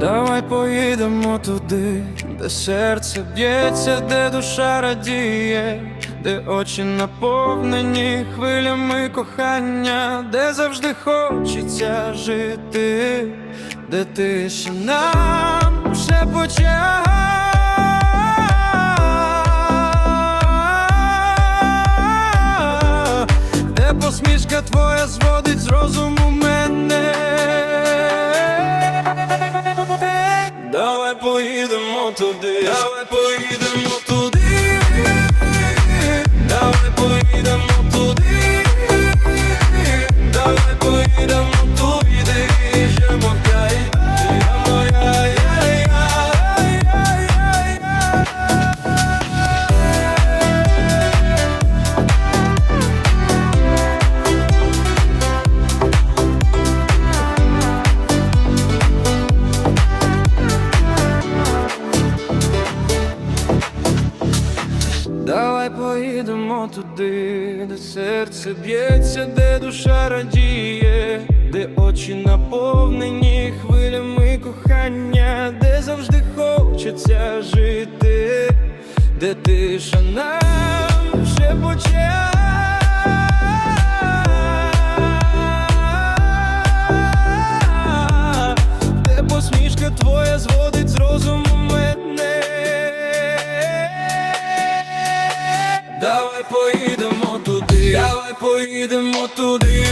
Давай поїдемо туди, де серце б'ється, де душа радіє, де очі наповнені хвилями кохання, де завжди хочеться жити, де тишина ще почала. Посмішка твоя зволя Давай поїдемо туди, давай поїдемо туди, Давай поїдемо туди, де серце б'ється, де душа радіє, де очі наповнені хвилями кохання, де завжди хочеться жити, де тиша нам вже Де поїдемо туди, давай поїдемо туди.